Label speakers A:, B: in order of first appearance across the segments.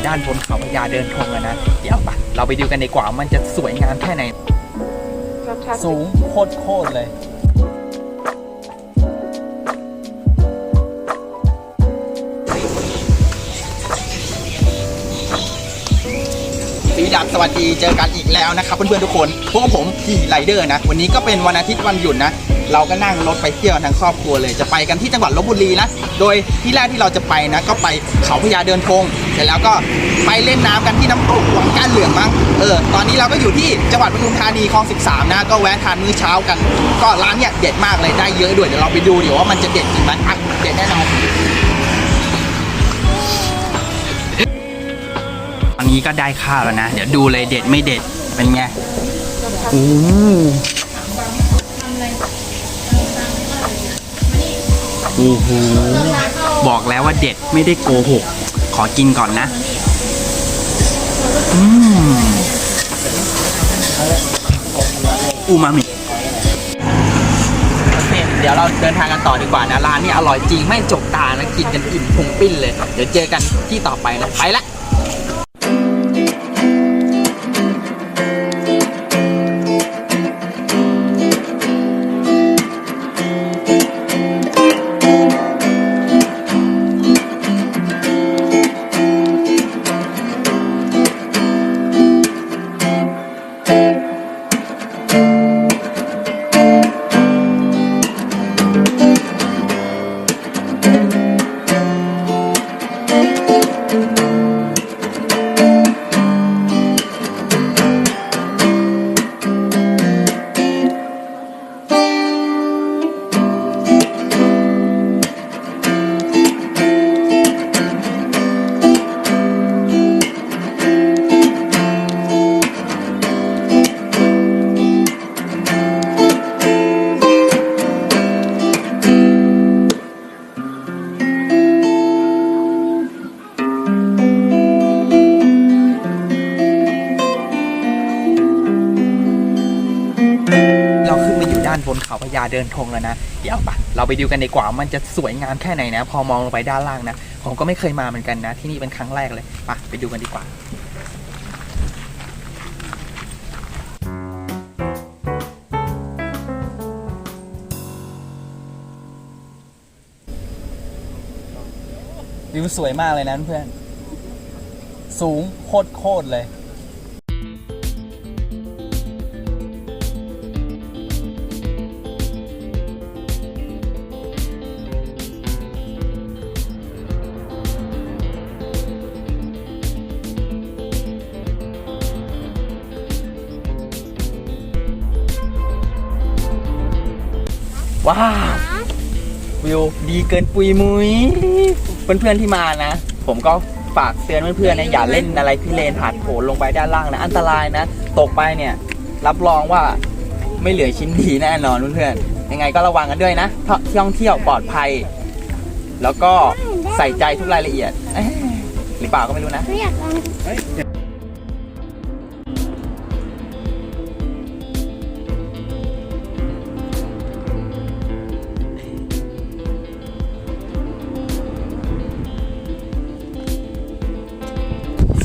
A: อยู่ด้านบนเขาพญาเดินทงแล้วนะ เดี๋ยวไปเราไปดูกันดีกว่ามันจะสวยงามแค่ไหน สูงโคตรโคตรเลย สีดับสวัสดีเจอกันอีกแล้วนะครับเพื่อนๆทุกคนพวกผมขี่ไรเดอร์นะ วันนี้ก็เป็นวันอาทิตย์วันหยุดนะ เราก็นั่งรถไปเที่ยวทั้งครอบครัวเลยจะไปกันที่จังหวัดลบบุรีนะ โดยที่แรกที่เราจะไปนะ ก็ไปเขาพญาเดินทงเสร็จแล้วก็ไปเล่นน้ำกันที่น้ำตกวังก้านเหลืองมั้งเออตอนนี้เราก็อยู่ที่จังหวัดปทุมธานีคลอง 13 นะก็แวะทานมื้อเช้ากัน ก็ร้านเนี่ยเด็ดมากเลยได้เยอะด้วยเดี๋ยวเราไปดูเดี๋ยวว่ามันจะเด็ดจริงไหมอะเด็ดแน่นอน อนนี้ก็ได้ข้าวแล้วนะ เดี๋ยวดูเลยเด็ดไม่เด็ดเป็นไงโอ้โอ้โหบอกแล้วว่าเด็ดไม่ได้โกหก ขอกินก่อนนะ อืมอูมามิโอเคเดี๋ยวเราเดินทางกันต่อดีกว่านะ ร้านนี้อร่อยจริงไม่จกตานะ กินกันอิ่มพุงปิ้นเลย เดี๋ยวเจอกันที่ต่อไปนะ ไปละ ด้านบนเขาพญาเดินธงแล้วนะ เดี๋ยวปะเราไปดูกันดีกว่ามันจะสวยงามแค่ไหนนะ พอมองลงไปด้านล่างนะ ผมก็ไม่เคยมาเหมือนกันนะ ที่นี่เป็นครั้งแรกเลยปะไปดูกันดีกว่าวิวสวยมากเลยนะเพื่อน สูงโคตรโคตรเลย ว้าว วิวดีเกินปุยมุยเพื่อนๆที่มานะ ผมก็ฝากเตือนเพื่อนๆนะอย่าเล่นอะไรที่เลนผาดโผนลงไปด้านล่างนะอันตรายนะ ตกไปเนี่ยรับรองว่าไม่เหลือชิ้นดีแน่นอนเพื่อนๆยังไงก็ระวังกันด้วยนะท่องเที่ยวปลอดภัย แล้วก็ใส่ใจทุกรายละเอียดเอ๊ะหรือเปล่าก็ไม่รู้นะ
B: ไม่อยากลอง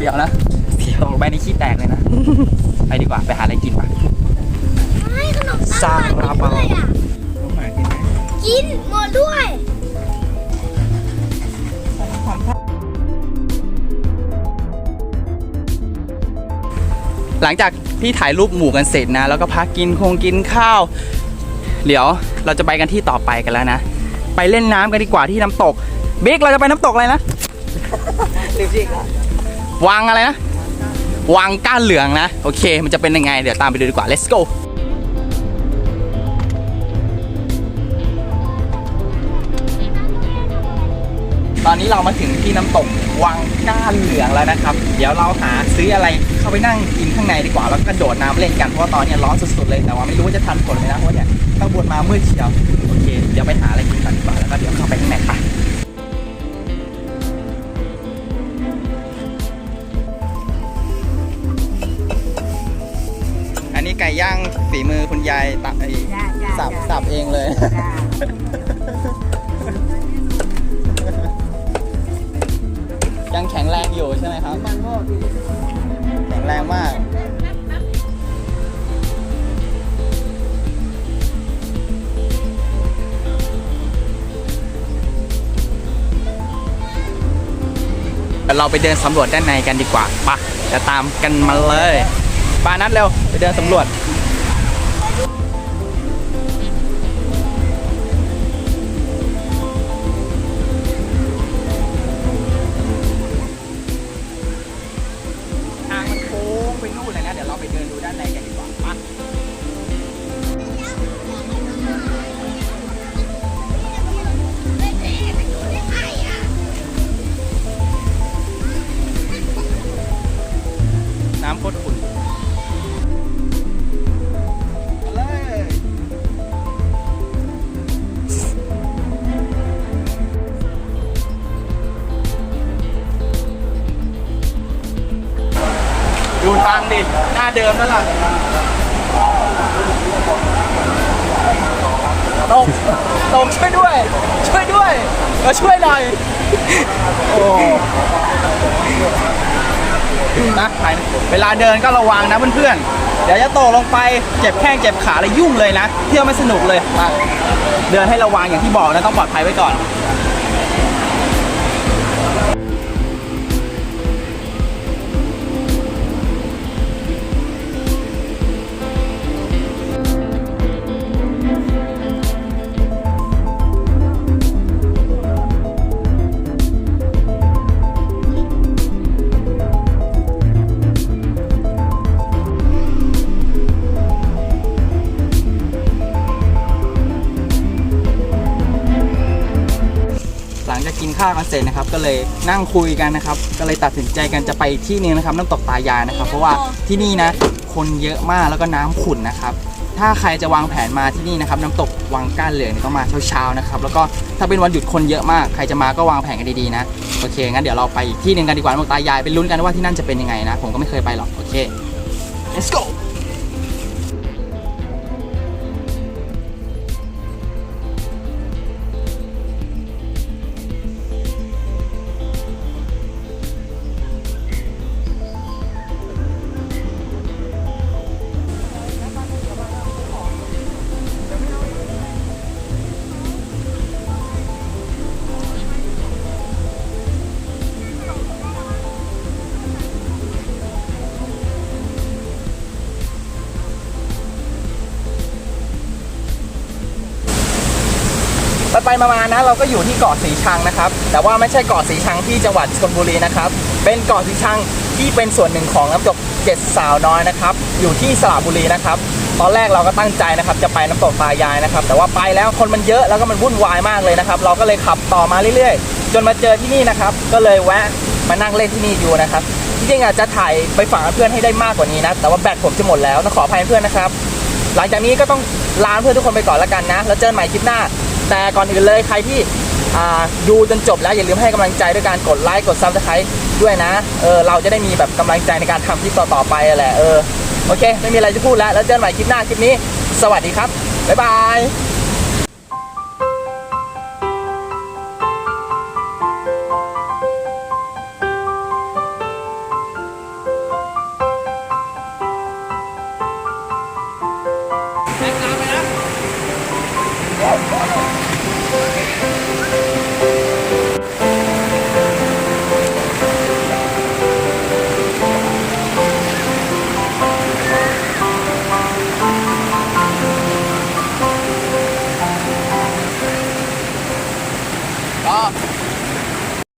A: สียวนะเสียวลงไปในขี้แตกเลยนะ ไปดีกว่าไปหาอะไรกินป่ะ
B: ให้ขนม
A: สร้างลาเปา
B: ด้วยอะกินหมดด้วย
A: หลังจากที่ถ่ายรูปหมู่กันเสร็จนะ แล้วก็พักกินคงกินข้าว เดี๋ยวเราจะไปกันที่ต่อไปกันแล้วนะ ไปเล่นน้ำกันดีกว่าที่น้ำตกบิ๊กเราจะไปน้ำตกอะไรนะ วังอะไรนะ วังก้านเหลืองนะ โอเค มันจะเป็นยังไง เดี๋ยวตามไปดูดีกว่า let's go ตอนนี้เรามาถึงที่น้ำตกวังก้านเหลืองแล้วนะครับ เดี๋ยวเราหาซื้ออะไรเข้าไปนั่งกินข้างในดีกว่า แล้วก็กระโดดน้ำเล่นกัน เพราะว่าตอนนี้ร้อนสุดๆเลย แต่ว่าไม่รู้ว่าจะทันฝนไหมนะ เพราะเนี่ยข้างบนมามืดเชียว โอเค เดี๋ยวไปหาอะไรกินกันดีกว่า แล้วก็เดี๋ยวเข้าไปข้างในไป ไก่ย่างฝีมือคุณยายตับไอ้สับสับเองเลยยังแข็งแรงอยู่ใช่ไหมครับ แข็งแรงมากเดี๋ยวเราไปเดินสำรวจด้านในกันดีกว่าปะจะตามกันมาเลย ปานัดเร็วไปเดินสำรวจ ดูทางดิหน้าเดิมนั่นแหละตกตกช่วยด้วย ช่วยด้วยมาช่วยหน่อยโอ้นะไปเวลาเดินก็ระวังนะเพื่อนๆเดี๋ยวจะตกลงไปเจ็บแข้งเจ็บขาเลยยุ่งเลยนะ เที่ยวไม่สนุกเลยมาเดินให้ระวังอย่างที่บอกนะต้องปลอดภัยไว้ก่อน กินข้าวกันเสร็จนะครับ ก็เลยนั่งคุยกันนะครับ ก็เลยตัดสินใจกันจะไปที่นึงนะครับน้ำตกตายายนะครับ เพราะว่าที่นี่นะคนเยอะมากแล้วก็น้ำขุ่นนะครับ ถ้าใครจะวางแผนมาที่นี่นะครับ น้ำตกวังก้านเหลืองเนี่ยต้องมาเช้าๆนะครับ แล้วก็ถ้าเป็นวันหยุดคนเยอะมาก ใครจะมาก็วางแผนกันดีๆนะ โอเค งั้นเดี๋ยวเราไปที่หนึ่งกันดีกว่าน้ำตกตายายไปลุ้นกันว่าที่นั่นจะเป็นยังไงนะ ผมก็ไม่เคยไปหรอก โอเค let's go ไปมานะ เราก็อยู่ที่เกาะสีชังนะครับ แต่ว่าไม่ใช่เกาะสีชังที่จังหวัดชลบุรีนะครับ เป็นเกาะสีชังที่เป็นส่วนหนึ่งของน้ำตกเจ็ดสาวน้อยนะครับ อยู่ที่สระบุรีนะครับตอนแรกเราก็ตั้งใจนะครับจะไปน้ำตกตายายนะครับ แต่ว่าไปแล้วคนมันเยอะแล้วก็มันวุ่นวายมากเลยนะครับ เราก็เลยขับต่อมาเรื่อยๆ จนมาเจอที่นี่นะครับ ก็เลยแวะมานั่งเล่นที่นี่อยู่นะครับจริงๆอาจจะถ่ายไปฝากเพื่อนให้ได้มากกว่านี้นะแต่ว่าแบตผมจะหมดแล้วต้องขออภัยเพื่อนนะครับ หลังจากนี้ก็ต้องลาเพื่อนทุกคนไปก่อนแล้วกันนะ แล้วเจอกันใหม่คลิปหน้า แต่ก่อนอื่นเลยใครที่ดูจนจบแล้วอย่าลืมให้กำลังใจด้วยการกดไลค์กดซับสไครต์ด้วยนะเออเราจะได้มีแบบกำลังใจในการทำคลิปต่อๆไปแหละเออโอเค ไม่มีอะไรจะพูดแล้วแล้วเจอกันใหม่คลิปหน้าคลิปนี้ สวัสดีครับบ๊ายบาย